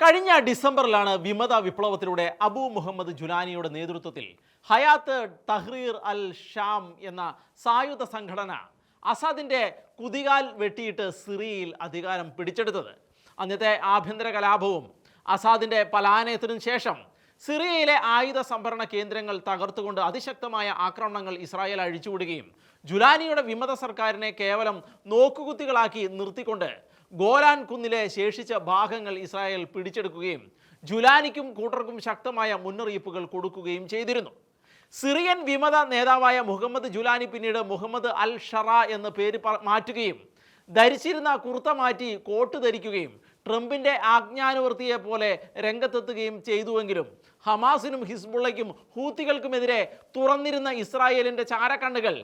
കഴിഞ്ഞ ഡിസംബറിലാണ് വിമത വിപ്ലവത്തിലൂടെ അബു മുഹമ്മദ് ജുലാനിയുടെ നേതൃത്വത്തിൽ ഹയാത്ത് തഹ്രീർ അൽ ഷാം എന്ന സായുധ സംഘടന അസാദിന്റെ കുതികാൽ വെട്ടിയിട്ട് സിറിയയിൽ അധികാരം പിടിച്ചെടുത്തത്. അന്നത്തെ ആഭ്യന്തര കലാപവും അസാദിന്റെ പലായനത്തിനു ശേഷം സിറിയയിലെ ആയുധ സംഭരണ കേന്ദ്രങ്ങൾ തകർത്തുകൊണ്ട് അതിശക്തമായ ആക്രമണങ്ങൾ ഇസ്രായേൽ അഴിച്ചുവിടുകയും ജുലാനിയുടെ വിമത സർക്കാരിനെ കേവലം നോക്കുകുത്തികളാക്കി നിർത്തിക്കൊണ്ട് ഗോലാൻ കുന്നിലെ ശേഷിച്ച ഭാഗങ്ങൾ ഇസ്രായേൽ പിടിച്ചെടുക്കുകയും ജുലാനിക്കും കൂട്ടർക്കും ശക്തമായ മുന്നറിയിപ്പുകൾ കൊടുക്കുകയും ചെയ്തിരുന്നു. സിറിയൻ വിമത നേതാവായ മുഹമ്മദ് ജുലാനി പിന്നീട് മുഹമ്മദ് അൽ ഷറ എന്ന പേര് മാറ്റുകയും ധരിച്ചിരുന്ന കുർത്ത മാറ്റി കോട്ട് ധരിക്കുകയും ട്രംപിന്റെ ആജ്ഞാനുവർത്തിയെ പോലെ രംഗത്തെത്തുകയും ചെയ്തുവെങ്കിലും ഹമാസിനും ഹിസ്ബുള്ളയ്ക്കും ഹൂത്തികൾക്കുമെതിരെ തുറന്നിരുന്ന ഇസ്രായേലിന്റെ ചാരക്കണ്ണുകൾ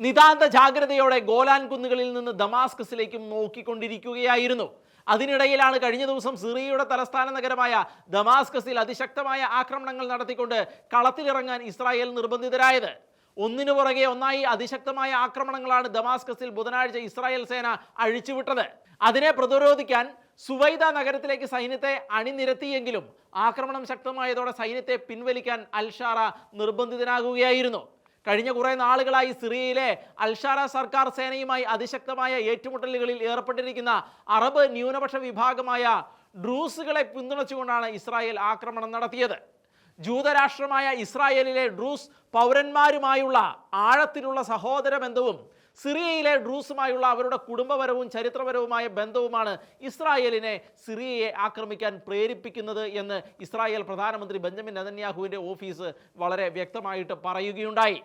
നിതാന്ത ജാഗ്രതയോടെ ഗോലാൻ കുന്നുകളിൽ നിന്ന് ദമാസ്കസിലേക്കും നോക്കിക്കൊണ്ടിരിക്കുകയായിരുന്നു. അതിനിടയിലാണ് കഴിഞ്ഞ ദിവസം സിറിയയുടെ തലസ്ഥാന നഗരമായ ദമാസ്കസിൽ അതിശക്തമായ ആക്രമണങ്ങൾ നടത്തിക്കൊണ്ട് കളത്തിലിറങ്ങാൻ ഇസ്രായേൽ നിർബന്ധിതരായത്. ഒന്നിനു പുറകെ ഒന്നായി അതിശക്തമായ ആക്രമണങ്ങളാണ് ദമാസ്കസിൽ ബുധനാഴ്ച ഇസ്രായേൽ സേന അഴിച്ചുവിട്ടത്. അതിനെ പ്രതിരോധിക്കാൻ സുവൈദ നഗരത്തിലേക്ക് സൈന്യത്തെ അണിനിരത്തിയെങ്കിലും ആക്രമണം ശക്തമായതോടെ സൈന്യത്തെ പിൻവലിക്കാൻ അൽഷാറ നിർബന്ധിതനാകുകയായിരുന്നു. കഴിഞ്ഞ കുറേ നാളുകളായി സിറിയയിലെ അൽഷാര സർക്കാർ സേനയുമായി അതിശക്തമായ ഏറ്റുമുട്ടലുകളിൽ ഏർപ്പെട്ടിരിക്കുന്ന അറബ് ന്യൂനപക്ഷ വിഭാഗമായ ഡ്രൂസുകളെ പിന്തുണച്ചുകൊണ്ടാണ് ഇസ്രായേൽ ആക്രമണം നടത്തിയത്. ജൂതരാഷ്ട്രമായ ഇസ്രായേലിലെ ഡ്രൂസ് പൗരന്മാരുമായുള്ള ആഴത്തിലുള്ള സഹോദര ബന്ധവും സിറിയയിലെ ഡ്രൂസുമായുള്ള അവരുടെ കുടുംബപരവും ചരിത്രപരവുമായ ബന്ധവുമാണ് ഇസ്രായേലിനെ സിറിയയെ ആക്രമിക്കാൻ പ്രേരിപ്പിക്കുന്നത് എന്ന് ഇസ്രായേൽ പ്രധാനമന്ത്രി ബെഞ്ചമിൻ നെതന്യാഹുവിന്റെ ഓഫീസ് വളരെ വ്യക്തമായിട്ട് പറയുകയുണ്ടായി.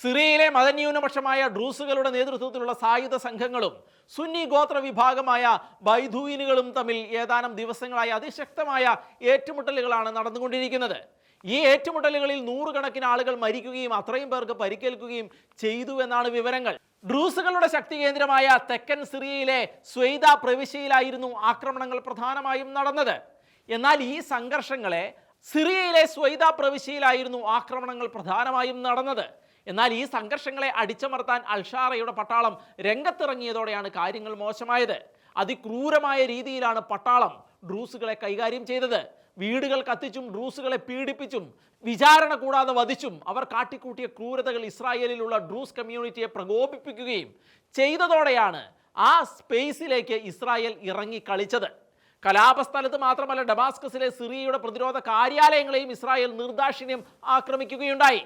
സിറിയയിലെ മതന്യൂനപക്ഷമായ ഡ്രൂസുകളുടെ നേതൃത്വത്തിലുള്ള സായുധ സംഘങ്ങളും സുന്നി ഗോത്ര വിഭാഗമായ ബൈധൂയിനുകളും തമ്മിൽ ഏതാനും ദിവസങ്ങളായി അതിശക്തമായ ഏറ്റുമുട്ടലുകളാണ് നടന്നുകൊണ്ടിരിക്കുന്നത്. ഈ ഏറ്റുമുട്ടലുകളിൽ നൂറുകണക്കിന് ആളുകൾ മരിക്കുകയും അത്രയും പേർക്ക് പരിക്കേൽക്കുകയും ചെയ്തു എന്നാണ് വിവരങ്ങൾ. ഡ്രൂസുകളുടെ ശക്തി കേന്ദ്രമായ തെക്കൻ സിറിയയിലെ സ്വൈദ പ്രവിശ്യയിലായിരുന്നു ആക്രമണങ്ങൾ പ്രധാനമായും നടന്നത്. എന്നാൽ ഈ സംഘർഷങ്ങളെ സിറിയയിലെ സ്വൈദ പ്രവിശ്യയിലായിരുന്നു ആക്രമണങ്ങൾ പ്രധാനമായും നടന്നത്. എന്നാൽ ഈ സംഘർഷങ്ങളെ അടിച്ചമർത്താൻ അൽഷാറയുടെ പട്ടാളം രംഗത്തിറങ്ങിയതോടെയാണ് കാര്യങ്ങൾ മോശമായത്. അതിക്രൂരമായ രീതിയിലാണ് പട്ടാളം ഡ്രൂസുകളെ കൈകാര്യം ചെയ്തത്. വീടുകൾ കത്തിച്ചും ഡ്രൂസുകളെ പീഡിപ്പിച്ചും വിചാരണ കൂടാതെ വധിച്ചും അവർ കാട്ടിക്കൂട്ടിയ ക്രൂരതകൾ ഇസ്രായേലിലുള്ള ഡ്രൂസ് കമ്മ്യൂണിറ്റിയെ പ്രകോപിപ്പിക്കുകയും ചെയ്തതോടെയാണ് ആ സ്പേസിലേക്ക് ഇസ്രായേൽ ഇറങ്ങി കളിച്ചത്. കലാപസ്ഥലത്ത് മാത്രമല്ല ഡമാസ്കസിലെ സിറിയയുടെ പ്രതിരോധ കാര്യാലയങ്ങളെയും ഇസ്രായേൽ നിർദാക്ഷിണ്യം ആക്രമിക്കുകയുണ്ടായി.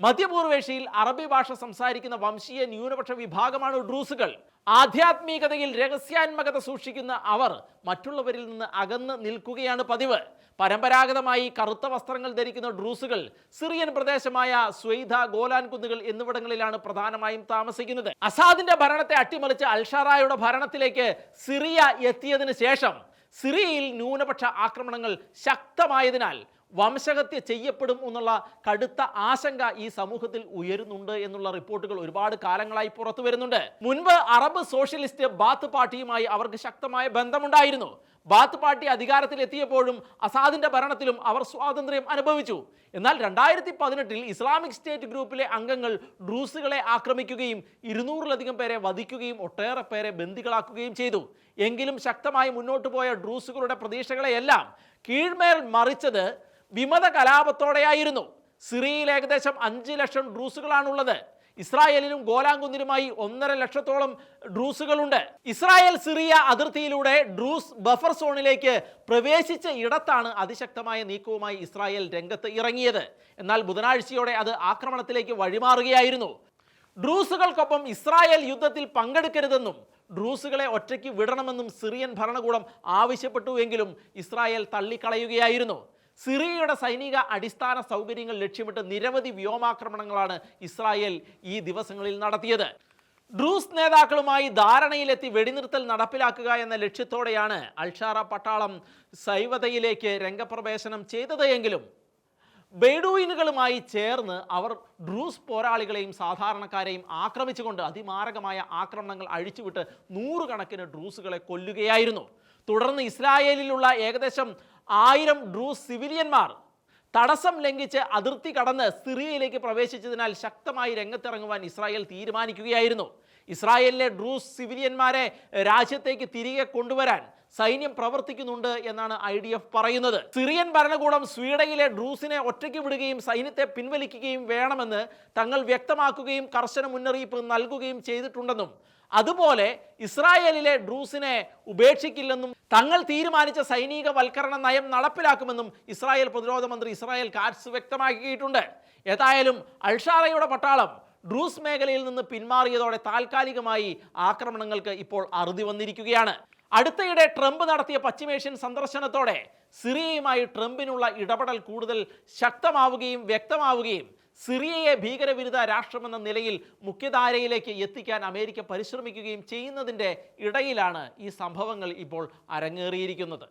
മധ്യപൂർവേഷ്യയിൽ അറബി ഭാഷ സംസാരിക്കുന്ന വംശീയ ന്യൂനപക്ഷ വിഭാഗമാണ് ഡ്രൂസുകൾ. ആധ്യാത്മികതയിൽ രഹസ്യാത്മകത സൂക്ഷിക്കുന്ന അവർ മറ്റുള്ളവരിൽ നിന്ന് അകന്ന് നിൽക്കുകയാണ് പതിവ്. പരമ്പരാഗതമായി കറുത്ത വസ്ത്രങ്ങൾ ധരിക്കുന്ന ഡ്രൂസുകൾ സിറിയൻ പ്രദേശമായ സ്വൈധ ഗോലാൻ കുന്നുകൾ എന്നിവിടങ്ങളിലാണ് പ്രധാനമായും താമസിക്കുന്നത്. അസാദിന്റെ ഭരണത്തെ അട്ടിമറിച്ച് അൽഷാറായുടെ ഭരണത്തിലേക്ക് സിറിയ എത്തിയതിനു ശേഷം സിറിയയിൽ ന്യൂനപക്ഷ ആക്രമണങ്ങൾ ശക്തമായതിനാൽ വംശഹത്യ ചെയ്യപ്പെടും എന്നുള്ള കടുത്ത ആശങ്ക ഈ സമൂഹത്തിൽ ഉയരുന്നുണ്ട് എന്നുള്ള റിപ്പോർട്ടുകൾ ഒരുപാട് കാലങ്ങളായി പുറത്തു വരുന്നുണ്ട് മുൻപ് അറബ് സോഷ്യലിസ്റ്റ് ബാത്ത് പാർട്ടിയുമായി അവർക്ക് ശക്തമായ ബന്ധമുണ്ടായിരുന്നു. ബാത്ത് പാർട്ടി അധികാരത്തിൽ എത്തിയപ്പോഴും അസാദിന്റെ ഭരണത്തിലും അവർ സ്വാതന്ത്ര്യം അനുഭവിച്ചു. എന്നാൽ രണ്ടായിരത്തി പതിനെട്ടിൽ ഇസ്ലാമിക് സ്റ്റേറ്റ് ഗ്രൂപ്പിലെ അംഗങ്ങൾ ഡ്രൂസുകളെ ആക്രമിക്കുകയും ഇരുന്നൂറിലധികം പേരെ വധിക്കുകയും ഒട്ടേറെ പേരെ ബന്ദികളാക്കുകയും ചെയ്തു. എങ്കിലും ശക്തമായി മുന്നോട്ട് പോയ ഡ്രൂസുകളുടെ പ്രതീക്ഷകളെയെല്ലാം കീഴ്മേൽ മറിച്ചത് വിമത കലാപത്തോടെയായിരുന്നു. സിറിയയിൽ ഏകദേശം അഞ്ച് ലക്ഷം ഡ്രൂസുകളാണുള്ളത് ഇസ്രായേലിനും ഗോലാങ്കുന്നിലുമായി ഒന്നര ലക്ഷത്തോളം ഡ്രൂസുകളുണ്ട്. ഇസ്രായേൽ സിറിയ അതിർത്തിയിലൂടെ ഡ്രൂസ് ബഫർ സോണിലേക്ക് പ്രവേശിച്ച ഇടത്താണ് അതിശക്തമായ നീക്കവുമായി ഇസ്രായേൽ രംഗത്ത് ഇറങ്ങിയത്. എന്നാൽ ബുധനാഴ്ചയോടെ അത് ആക്രമണത്തിലേക്ക് വഴിമാറുകയായിരുന്നു. ഡ്രൂസുകൾക്കൊപ്പം ഇസ്രായേൽ യുദ്ധത്തിൽ പങ്കെടുക്കരുതെന്നും ഡ്രൂസുകളെ ഒറ്റയ്ക്ക് വിടണമെന്നും സിറിയൻ ഭരണകൂടം ആവശ്യപ്പെട്ടുവെങ്കിലും ഇസ്രായേൽ തള്ളിക്കളയുകയായിരുന്നു. സിറിയയുടെ സൈനിക അടിസ്ഥാന സൗകര്യങ്ങൾ ലക്ഷ്യമിട്ട് നിരവധി വ്യോമാക്രമണങ്ങളാണ് ഇസ്രായേൽ ഈ ദിവസങ്ങളിൽ നടത്തിയത്. ഡ്രൂസ് നേതാക്കളുമായി ധാരണയിലെത്തി വെടിനിർത്തൽ നടപ്പിലാക്കുക എന്ന ലക്ഷ്യത്തോടെയാണ് അൽഷാറ പട്ടാളം സൈവതയിലേക്ക് രംഗപ്രവേശനം ചെയ്തത് ബെയ്ഡൂയിനുകളുമായി ചേർന്ന് അവർ ഡ്രൂസ് പോരാളികളെയും സാധാരണക്കാരെയും ആക്രമിച്ചുകൊണ്ട് അതിമാരകമായ ആക്രമണങ്ങൾ അഴിച്ചുവിട്ട് നൂറുകണക്കിന് ഡ്രൂസുകളെ കൊല്ലുകയായിരുന്നു. തുടർന്ന് ഇസ്രായേലിലുള്ള ഏകദേശം ആയിരം ഡ്രൂസ് സിവിലിയന്മാർ തടസ്സം ലംഘിച്ച് അതിർത്തി കടന്ന് സിറിയയിലേക്ക് പ്രവേശിച്ചതിനാൽ ശക്തമായി രംഗത്തിറങ്ങുവാൻ ഇസ്രായേൽ തീരുമാനിക്കുകയായിരുന്നു. ഇസ്രായേലിലെ ഡ്രൂസ് സിവിലിയന്മാരെ രാജ്യത്തേക്ക് തിരികെ കൊണ്ടുവരാൻ സൈന്യം പ്രവർത്തിക്കുന്നുണ്ട് എന്നാണ് ഐ ഡി എഫ് പറയുന്നത്. സിറിയൻ ഭരണകൂടം സ്വീഡയിലെ ഡ്രൂസിനെ ഒറ്റയ്ക്ക് വിടുകയും സൈന്യത്തെ പിൻവലിക്കുകയും വേണമെന്ന് തങ്ങൾ വ്യക്തമാക്കുകയും കർശന മുന്നറിയിപ്പ് നൽകുകയും ചെയ്തിട്ടുണ്ടെന്നും അതുപോലെ ഇസ്രായേലിലെ ഡ്രൂസിനെ ഉപേക്ഷിക്കില്ലെന്നും തങ്ങൾ തീരുമാനിച്ച സൈനികവൽക്കരണ നയം നടപ്പിലാക്കുമെന്നും ഇസ്രായേൽ പ്രതിരോധ മന്ത്രി ഇസ്രായേൽ കാറ്റ്സ് വ്യക്തമാക്കിയിട്ടുണ്ട്. ഏതായാലും അൾഷാറയുടെ പട്ടാളം ഡ്രൂസ് മേഖലയിൽ നിന്ന് പിന്മാറിയതോടെ താൽക്കാലികമായി ആക്രമണങ്ങൾക്ക് ഇപ്പോൾ അറുതി വന്നിരിക്കുകയാണ്. അടുത്തയിടെ ട്രംപ് നടത്തിയ പശ്ചിമേഷ്യൻ സന്ദർശനത്തോടെ സിറിയയുമായി ട്രംപിനുള്ള ഇടപെടൽ കൂടുതൽ ശക്തമാവുകയും വ്യക്തമാവുകയും സിറിയയെ ഭീകരവിരുദ്ധ രാഷ്ട്രമെന്ന നിലയിൽ മുഖ്യധാരയിലേക്ക് എത്തിക്കാൻ അമേരിക്ക പരിശ്രമിക്കുകയും ചെയ്യുന്നതിന്റെ ഇടയിലാണ് ഈ സംഭവങ്ങൾ ഇപ്പോൾ അരങ്ങേറിയിരിക്കുന്നത്.